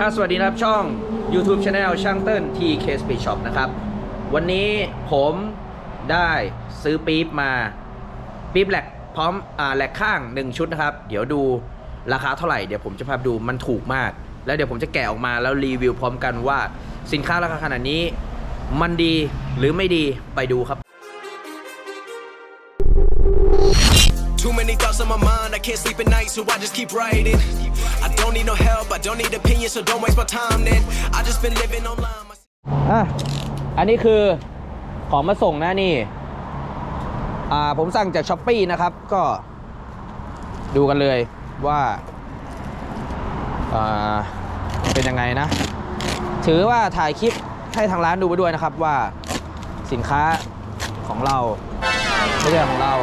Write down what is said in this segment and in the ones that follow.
อะสวัสดีครับช่อง YouTube Channel ช่างเติ้ล TK Speed Shop นะครับ วันนี้ผมได้ซื้อปี๊บมา ปี๊บแหลกพร้อมอ่าแหลกข้าง 1 ชุดนะครับ เดี๋ยวดูราคาเท่าไหร่ เดี๋ยวผมจะพาดูมันถูกมาก แล้วเดี๋ยวผมจะแกะออกมาแล้วรีวิวพร้อมกันว่า สินค้าราคาขนาดนี้ มันดีหรือไม่ดีไปดูครับ many thoughts on my mind, I can't sleep at night, so I just keep writing. I don't need no help, I don't need opinions, so don't waste my time then. I just been living online. อะ อันนี้คือของมาส่งนะนี่ อ่า ผมสั่งจากช้อปปีนะครับ ก็ดูกันเลยว่า อ่า เป็นยังไงนะ ถือว่าถ่ายคลิปให้ทางร้านดูไปด้วยนะครับว่าสินค้าของเรา ไม่ใช่ของเรา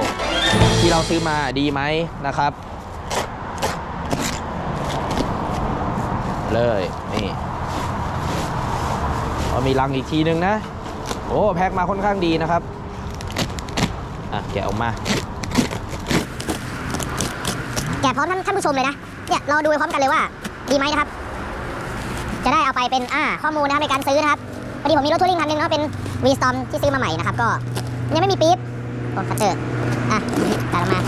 ที่เราซื้อมาดีไหมนะครับ เลยนี่เอามีรังอีกทีนึงนะ โอ้แพ็คมาค่อนข้างดีนะครับ อะ แกะออกมา แกะพร้อมท่านท่านผู้ชมเลยนะ เนี่ยเราดูไปพร้อมกันเลยว่า ดีไหมนะครับ จะได้เอาไปเป็นอ่าข้อมูลนะครับในการซื้อนะครับพอดีผมมีรถทัวริงคันนึงเนาะเป็นวีสตอมที่ซื้อมาใหม่นะครับ ก็ยังไม่มีปี๊บ โอ้คัตเตอร์ อะตัดออกมา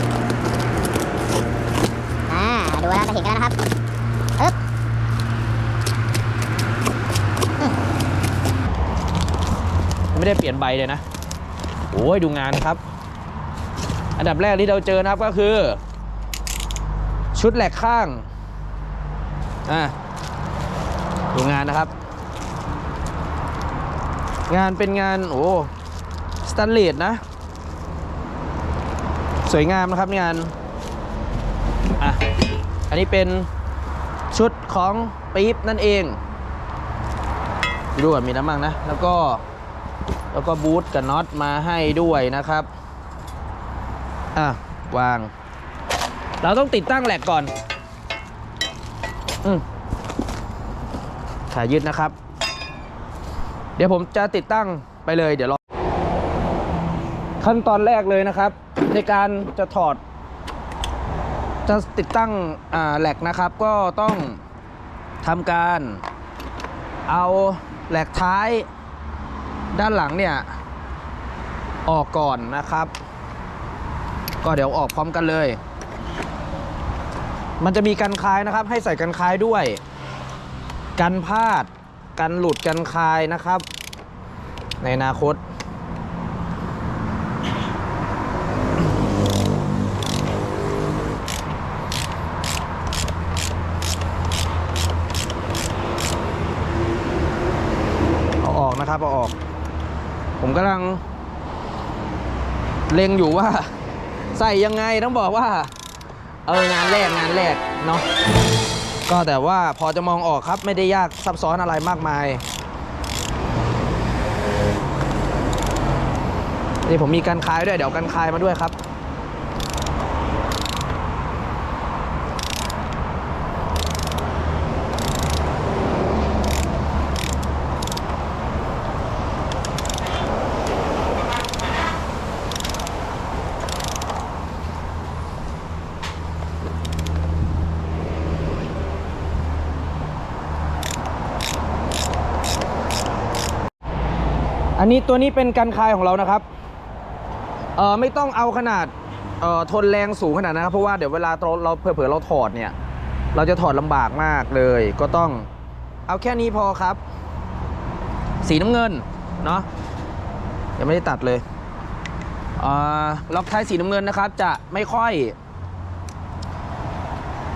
อ่า ดูแล้วจะเห็นกันแล้วนะครับอึ๊บไม่ได้เปลี่ยนใบเลยนะ โอ้ยดูงานครับ อันดับแรกที่เราเจอนะครับก็คือ ชุดแหลกข้าง อะดูงานนะครับ งานเป็นงาน โอ้สแตนเลสนะ สวยงามนะครับงานอะอันนี้เป็นชุดของปี๊บนั่นเองดูก่อนมีน้ำมั่งนะ แล้วก็แล้วก็บูทกับน็อตมาให้ด้วยนะครับอะวาง เราต้องติดตั้งแหลกก่อน อืมขายึดนะครับ เดี๋ยวผมจะติดตั้งไปเลยเดี๋ยวรอ ขั้นตอนแรกเลยนะครับ ในการจะถอด จะติดตั้งอ่าแหลกนะครับ ก็ต้องทำการเอาแหลกท้ายด้านหลังเนี่ยออกก่อนนะครับ ก็เดี๋ยวออกพร้อมกันเลย มันจะมีกันคายนะครับ ให้ใส่กันคายด้วย กันพลาด กันหลุดกันคายนะครับ ในอนาคต เอาออกนะครับเอาออก ผมกำลังเล็งอยู่ว่า ใส่ยังไงต้องบอกว่า เอองานแรกงานแรกเนาะก็แต่ว่าพอจะมองออกครับไม่ได้ยากซับซ้อนอะไรมากมาย นี่ผมมีการคายด้วยเดี๋ยวกันคายมาด้วยครับ อันนี้ตัวนี้เป็นกันคายของเรานะครับเอ่อไม่ต้องเอาขนาดเอ่อทนแรงสูงขนาดนั้นครับเพราะว่าเดี๋ยวเวลาเราเราเผื่อเราถอดเนี่ย เราจะถอดลำบากมากเลย ก็ต้องเอาแค่นี้พอครับ สีน้ำเงินเนาะยังไม่ได้ตัดเลยอ่าล็อกท้ายสีน้ำเงินนะครับ จะไม่ค่อย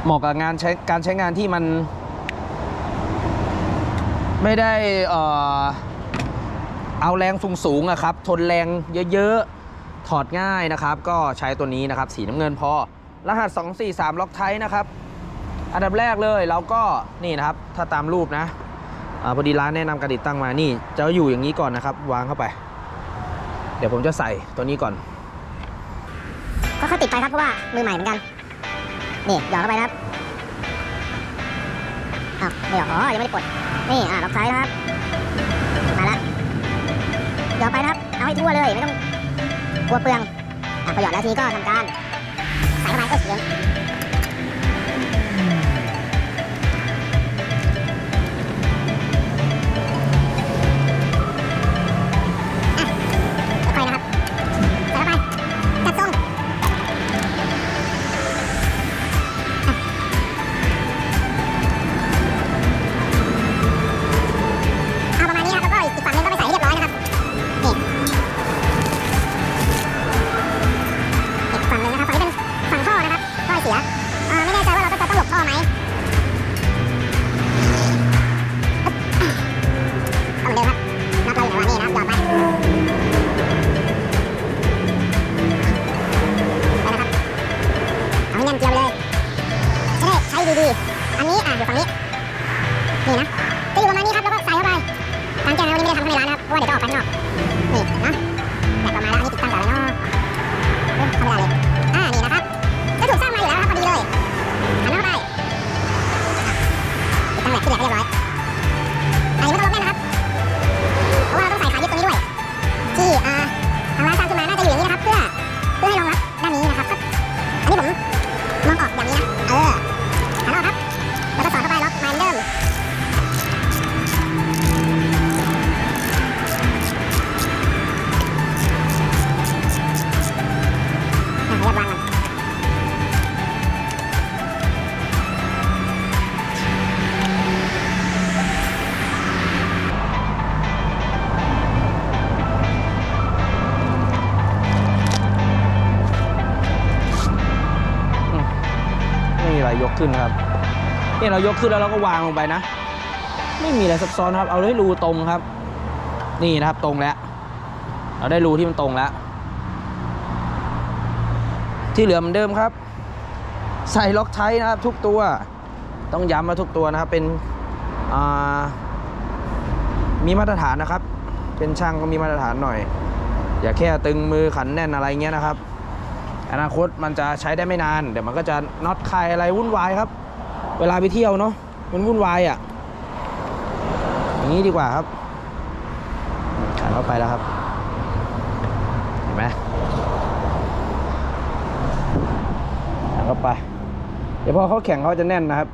เหมาะกับงานใช้การใช้งานที่มัน ไม่ได้เอ่อ เอาแรงสูงๆอะครับ ทนแรงเยอะๆ ถอดง่ายนะครับ ก็ใช้ตัวนี้นะครับ สีน้ำเงินพอ รหัส 243 ล็อกไทยนะครับ อันดับแรกเลยเราก็นี่นะครับ ถ้าตามรูปนะอพอดีร้านแนะนำการติดตั้งมานี่ จะอยู่อย่างนี้ก่อนนะครับ วางเข้าไป เดี๋ยวผมจะใส่ตัวนี้ก่อน ก็ค่อยติดไปครับเพราะว่ามือใหม่เหมือนกัน นี่หยอดเข้าไปครับอ้าวไม่หยอดอ๋อยังไม่ได้กดนี่อ่าล็อกซ้ายนะครับ หยอดไปนะครับ เอาให้ทั่วเลยไม่ต้องกลัวเปลืองอะพอหยอดแล้วทีนี้ก็ทำการใส่เข้าไปก็เสียง สียไม่แน่ใจว่าเราจะต้องหลบพ่อไหมเอาเหมือนเดิมครับนับเราอย่ใงนี้นะหยอดไปแล้วนะครับเอาเงินเจียวเลยจะได้ใช้ดีๆอันนี้อะอยู่ฝั่งนี้นี่นะจะอยู่ประมาณนี้ครับแล้วก็ใส่เข้าไปกางแก้ววันนี้ไม่ได้ทำข้างในร้านนะครับเพราะว่าเดี๋ยวจะออกไปข้างนอกนี่นะแต่ประมาณแล้วอันนี้ติดตั้งแต่อะไรเนาะเข้าไม่ได้เลย นี่เรายกขึ้นแล้วเราก็วางลงไปนะ ไม่มีอะไรซับซ้อนครับ เอาได้รูตรงครับ นี่นะครับตรงแล้ว เราได้รูที่มันตรงแล้ว ที่เหลือเหมือนเดิมครับ ใส่ล็อกไทยนะครับ ทุกตัว ต้องย้ำมาทุกตัวนะครับ เป็นมีมาตรฐานนะครับ เป็นช่างก็มีมาตรฐานหน่อย อย่าแค่ตึงมือขันแน่นอะไรเงี้ยนะครับ อนาคตมันจะใช้ได้ไม่นาน เดี๋ยวมันก็จะน็อตคลายอะไรวุ่นวายครับ เวลาไปเที่ยวเนาะมันวุ่นวายอะ่ะ อย่างนี้ดีกว่าครับขันเข้าไปแล้วครับ เห็นไหมขันเข้าไป เดี๋ยวพอเขาแข็งเขาจะแน่นนะครับ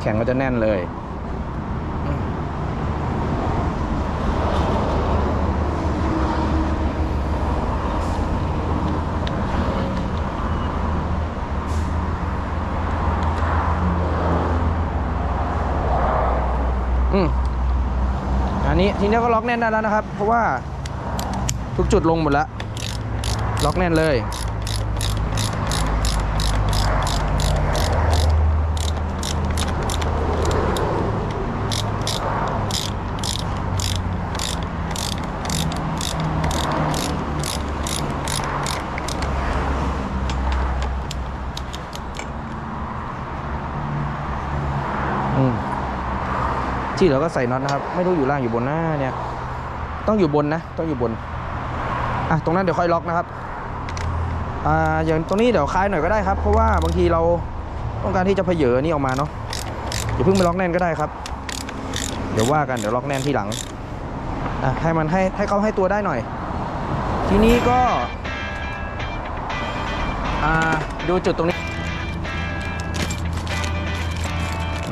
แข็งก็จะแน่นเลย ทีนี้ก็ล็อกแน่นได้แล้วนะครับ เพราะว่าทุกจุดลงหมดแล้ว ล็อกแน่นเลย ที่เหลือก็ใส่น็อตนะครับ ไม่รู้อยู่ล่างอยู่บนหน้าเนี่ย ต้องอยู่บนนะ ต้องอยู่บน อะ ตรงนั้นเดี๋ยวค่อยล็อกนะครับ อ่า อย่างตรงนี้เดี๋ยวคลายหน่อยก็ได้ครับ เพราะว่าบางทีเราต้องการที่จะเพเยอนี่ออกมาเนาะอย่าเพิ่งไปล็อกแน่นก็ได้ครับ เดี๋ยวว่ากัน เดี๋ยวล็อกแน่นที่หลัง อะ ให้มันให้ให้เขาให้ตัวได้หน่อย ทีนี้ก็ อ่า ดูจุดตรงนี้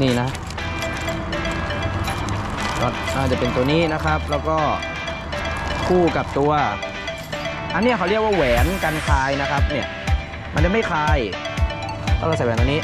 นี่นะ น็อตน่าจะเป็นตัวนี้นะครับ แล้วก็คู่กับตัว อันนี้เขาเรียกว่าแหวนกันคลายนะครับ เนี่ย มันจะไม่คลายถ้าเราใส่แหวนตัวนี้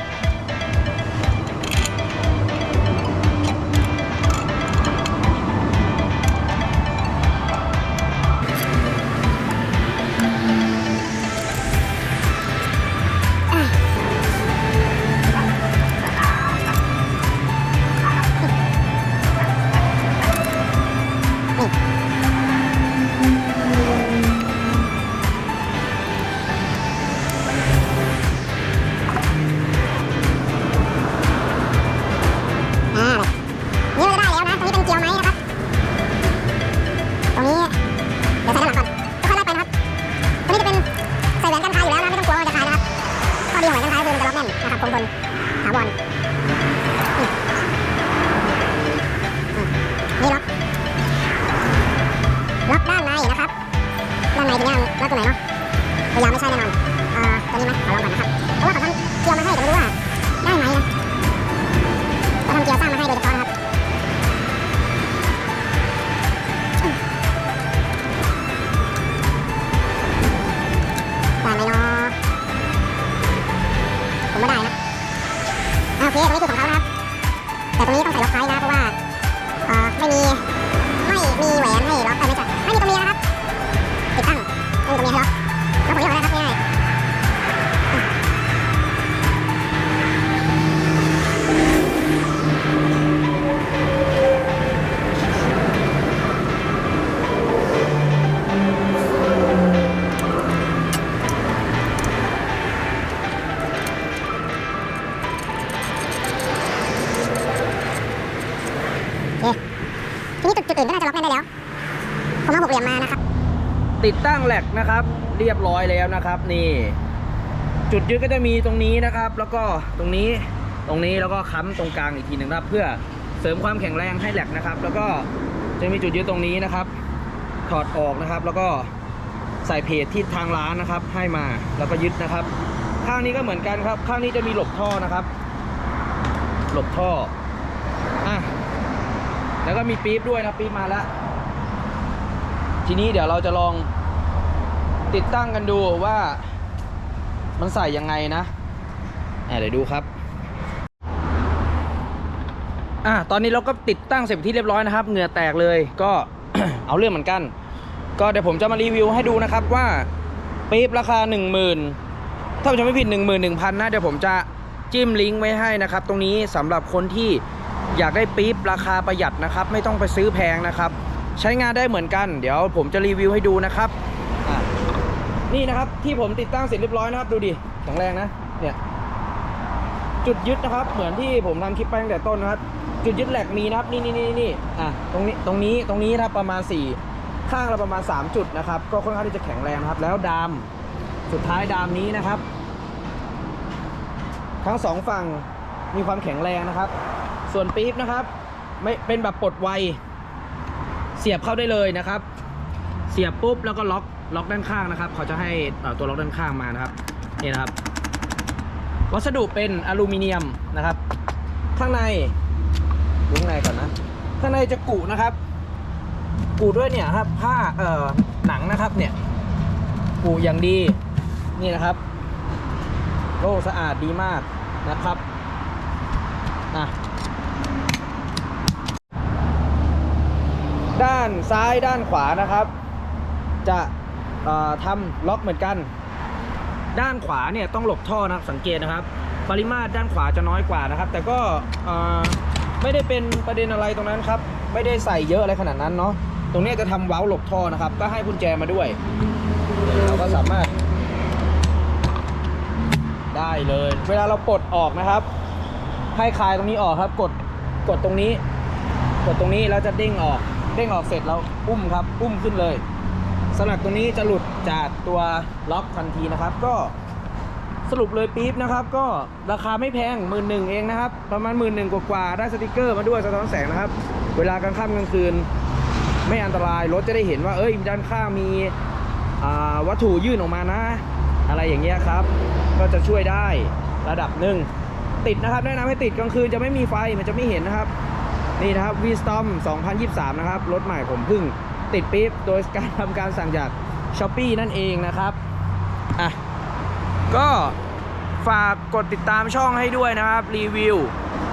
ผมเอาหกเหลี่ยมมานะครับติดตั้งแหลกนะครับ เรียบร้อยแล้วนะครับ นี่ จุดยึดก็จะมีตรงนี้นะครับ แล้วก็ตรงนี้ตรงนี้แล้วก็ค้ำตรงกลางอีกทีหนึ่งนะครับ เพื่อเสริมความแข็งแรงให้แหลกนะครับ แล้วก็จะมีจุดยึดตรงนี้นะครับ ถอดออกนะครับ แล้วก็ใส่เพจที่ทางร้านนะครับ ให้มาแล้วก็ยึดนะครับ ข้างนี้ก็เหมือนกันครับ ข้างนี้จะมีหลบท่อนะครับ หลบท่ออะแล้วก็มีปี๊บด้วยนะปี๊บมาแล้ว ทีนี้เดี๋ยวเราจะลองติดตั้งกันดูว่ามันใส่ยังไงนะอะเดี๋ยวดูครับอะตอนนี้เราก็ติดตั้งเสร็จเป็นที่เรียบร้อยนะครับ เหงื่อแตกเลยก็เอาเรื่องเหมือนกัน ก็เดี๋ยวผมจะมารีวิวให้ดูนะครับว่าปี๊บราคา 1 0,000 ถ้าผมจำไม่ผิด 1 1 0 0 0นะเดี๋ยวผมจะจิ้มลิงก์ไว้ให้นะครับ ตรงนี้สำหรับคนที่อยากได้ปี๊บราคาประหยัดนะครับ ไม่ต้องไปซื้อแพงนะครับ ใช้งานได้เหมือนกัน เดี๋ยวผมจะรีวิวให้ดูนะครับอะนี่นะครับที่ผมติดตั้งเสร็จเรียบร้อยนะครับ ดูดิแข็งแรงนะเนี่ยจุดยึดนะครับ เหมือนที่ผมทำคลิปไปตั้งแต่ต้นนะครับ จุดยึดแหลกมีนะครับ นี่นี่นี่นี่อะตรงนี้ตรงนี้ตรงนี้นะครับประมาณ 4 ข้างละประมาณ 3 จุดนะครับ ก็ค่อนข้างที่จะแข็งแรงนะครับ แล้วดามสุดท้ายดามนี้นะครับ ทั้งสองฝั่งมีความแข็งแรงนะครับ ส่วนปี๊บนะครับ ไม่เป็นแบบปลดไว เสียบเข้าได้เลยนะครับ เสียบปุ๊บแล้วก็ล็อกล็อกด้านข้างนะครับเขาจะให้ตัวล็อกด้านข้างมานะครับนี่นะครับ วัสดุเป็นอลูมิเนียมนะครับ ข้างในดูข้างในก่อนนะ ข้างในจะกุนะครับ กุด้วยเนี่ยครับผ้าเอ่อหนังนะครับเนี่ยกุอย่างดีนี่นะครับโล่สะอาดดีมากนะครับอะ ด้านซ้ายด้านขวานะครับ จะทำล็อกเหมือนกัน ด้านขวาเนี่ยต้องหลบท่อนะสังเกตนะครับ ปริมาตรด้านขวาจะน้อยกว่านะครับ แต่ก็ไม่ได้เป็นประเด็นอะไรตรงนั้นครับ ไม่ได้ใส่เยอะอะไรขนาดนั้นเนาะตรงนี้จะทำเว้าหลบท่อนะครับ ก็ให้กุญแจมาด้วยเราก็สามารถ ได้เลย เวลาเราปลดออกนะครับ ให้คลายตรงนี้ออกครับ กดกดตรงนี้ กดตรงนี้แล้วจะเด้งออก เด้งออกเสร็จแล้วอุ้มครับ อุ้มขึ้นเลยสลักตรงนี้จะหลุดจากตัวล็อกทันทีนะครับ ก็สรุปเลยปี๊บนะครับ ก็ราคาไม่แพงหมื่นหนึ่งเองนะครับ ประมาณหมื่นหนึ่งกว่าๆได้สติกเกอร์มาด้วยสะท้อนแสงนะครับ เวลากลางค่ำกลางคืน ไม่อันตรายรถจะได้เห็นว่าเอ้ยด้านข้างมีวัตถุยื่นออกมานะ อะไรอย่างเงี้ยครับ ก็จะช่วยได้ระดับหนึ่งติดนะครับแนะนำให้ติดกลางคืนจะไม่มีไฟมันจะไม่เห็นนะครับ นี่นะครับ v s t o m 2023 นะครับ รถใหม่ผมเพิ่งติดปี๊บโดยการทำการสั่งจาก s h อ p e e นั่นเองนะครับ อะ ก็ฝากกดติดตามช่องให้ด้วยนะครับ รีวิว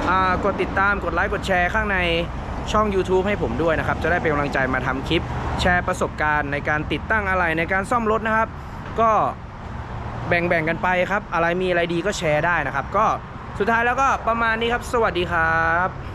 อ่า กดติดตามกดไลค์กดแชร์ข้างในช่อง YouTube ให้ผมด้วยนะครับ จะได้เป็นกำลังใจมาทำคลิป แชร์ประสบการณ์ในการติดตั้งอะไรในการซ่อมรถนะครับ ก็แบ่งๆกันไปครับ อะไรมีอะไรดีก็แชร์ได้นะครับ ก็สุดท้ายแล้วก็ประมาณนี้ครับ สวัสดีครับ